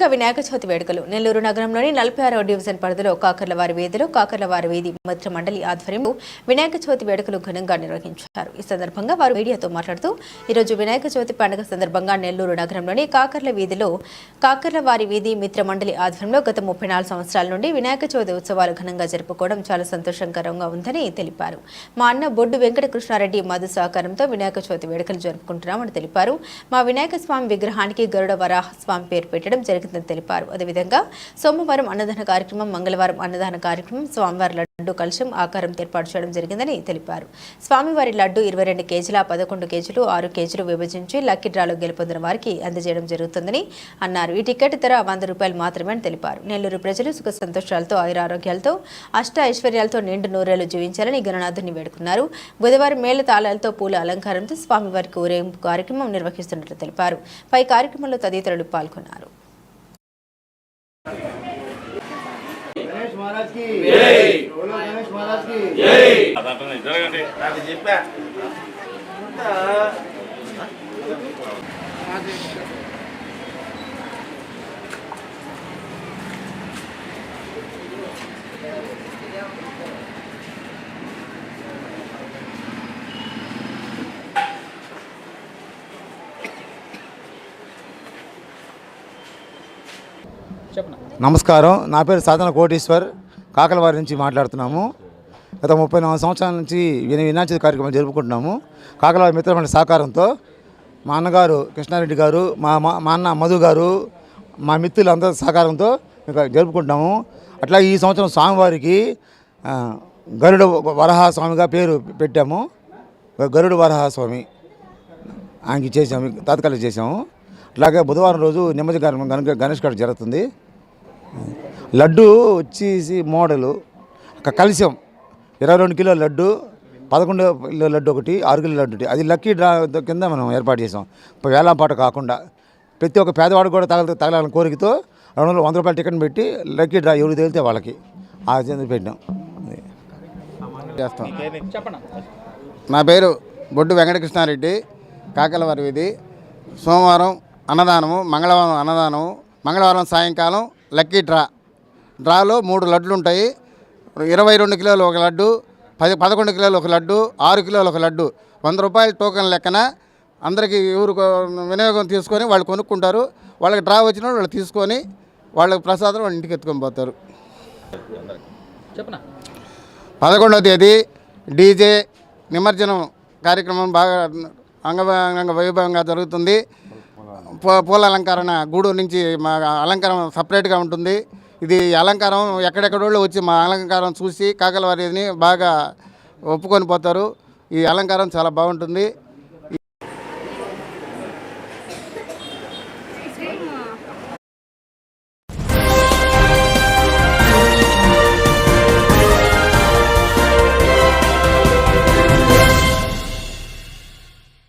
వినాయక చవితి వేడుకలు. నెల్లూరు నగరంలోని నలభై ఆరవ డివిజన్ పరిధిలో కాకర్లవారి వీధిలో కాకర్లవారి వీధి మిత్ర మండలి ఆధ్వర్యంలో వినాయక చవితి వేడుకలు ఘనంగా నిర్వహించారు. ఈ సందర్భంగా వారు మీడియాతో మాట్లాడుతూ ఈరోజు వినాయక చవితి పండుగ సందర్భంగా నెల్లూరు నగరంలోని కాకర్ల వీధిలో కాకర్లవారి వీధి మిత్ర మండలి ఆధ్వర్యంలో గత ముప్పై నాలుగు సంవత్సరాల నుండి వినాయక చవితి ఉత్సవాలు ఘనంగా జరుపుకోవడం చాలా సంతోషకరంగా ఉందని తెలిపారు. మా అన్న బొడ్డు వెంకటకృష్ణారెడ్డి మధు సహకారంతో వినాయక చవితి వేడుకలు జరుపుకుంటున్నామని తెలిపారు. మా వినాయక స్వామి విగ్రహానికి గరుడ వరాహ స్వామి పేరు పెట్టడం జరిగింది. జరిగిందని తెలిపారు. అదేవిధంగా సోమవారం అన్నదాన కార్యక్రమం మంగళవారం అన్నదాన కార్యక్రమం స్వామివారి లడ్డు కలశం ఆకారం ఏర్పాటు చేయడం జరిగిందని తెలిపారు. స్వామివారి లడ్డు ఇరవై రెండు కేజీల పదకొండు కేజీలు ఆరు కేజీలు విభజించి లక్కీ డ్రాలో గెలుపొందిన వారికి అందజేయడం జరుగుతుందని అన్నారు. ఈ టికెట్ ధర వంద రూపాయలు మాత్రమే అని తెలిపారు. నెల్లూరు ప్రజలు సుఖ సంతోషాలతో ఆయురారోగ్యాలతో అష్ట ఐశ్వర్యాలతో నిండు నూరేళ్ళు జీవించాలని గణనాథుని వేడుకున్నారు. బుధవారం మేళ తాళాలతో పూల అలంకారంతో స్వామివారికి ఊరేగింపు కార్యక్రమం నిర్వహిస్తున్నట్లు తెలిపారు. పై కార్యక్రమంలో తదితరులు పాల్గొన్నారు. మహారాజ్ కి జై బోలో గణేష్ మహారాజ్ కి జై దాంట్లోనే జరగండి నాకు చెప్పా నమస్కారం. నా పేరు సాధన కోటేశ్వర్. కాకలవారి నుంచి మాట్లాడుతున్నాము. గత ముప్పై నాలుగు సంవత్సరాల నుంచి విని వినాయక కార్యక్రమం జరుపుకుంటున్నాము. కాకలవారి మిత్రమండలి సహకారంతో మా అన్నగారు కృష్ణారెడ్డి గారు మా మా- అన్న మధు గారు మా మిత్రులు అందరి సహకారంతో జరుపుకుంటున్నాము. అట్లా ఈ సంవత్సరం స్వామివారికి గరుడ వరహ స్వామిగా పేరు పెట్టాము. గరుడు వరహ స్వామి ఆయనకి చేసాము తాత్కాలిక చేసాము అట్లాగే బుధవారం రోజు నిమ్మది కార్యక్రమం గణ గణేష్ గారు జరుగుతుంది. లడ్డు వచ్చేసి మోడలు ఒక కలశం ఇరవై రెండు కిలోల లడ్డు పదకొండు కిలో లడ్డు ఒకటి ఆరు కిలో లడ్డు ఒకటి. అది లక్కీ డ్రా కింద మనం ఏర్పాటు చేసాం ఇప్పుడు వేలంపాట కాకుండా ప్రతి ఒక్క పేదవాడు కూడా తగల తగలాలని కోరికతో రెండు వందల వంద రూపాయల టికెట్ పెట్టి లక్కీ డ్రా ఎవరు తేలితే వాళ్ళకి ఆ చెంది పెట్టినాం. చేస్తాం. నా పేరు బొడ్డు వెంకటకృష్ణారెడ్డి కాకలవారి వీధి సోమవారం అన్నదానము మంగళవారం అన్నదానము మంగళవారం సాయంకాలం లక్కీ డ్రా. డ్రాలో మూడు లడ్లు ఉంటాయి ఇరవై రెండు కిలోలు ఒక లడ్డు పది పదకొండు కిలోలు ఒక లడ్డు ఆరు కిలోలు ఒక లడ్డు. వంద రూపాయల టోకెన్ లెక్కన అందరికీ ఎవరు వినియోగం తీసుకొని వాళ్ళు కొనుక్కుంటారు. వాళ్ళకి డ్రా వచ్చిన వాళ్ళు తీసుకొని వాళ్ళకి ప్రసాదం వాళ్ళ ఇంటికి ఎత్తుకొని పోతారు. పదకొండవ తేదీ డీజే నిమజ్జనం కార్యక్రమం బాగా అంగ వైభవంగా జరుగుతుంది. పూల అలంకరణ గూడూరు నుంచి మా అలంకారం సపరేట్గా ఉంటుంది. ఇది అలంకారం ఎక్కడెక్కడోళ్ళు వచ్చి మా అలంకారం చూసి కాకలవారిని బాగా ఒప్పుకొని పోతారు. ఈ అలంకారం చాలా బాగుంటుంది.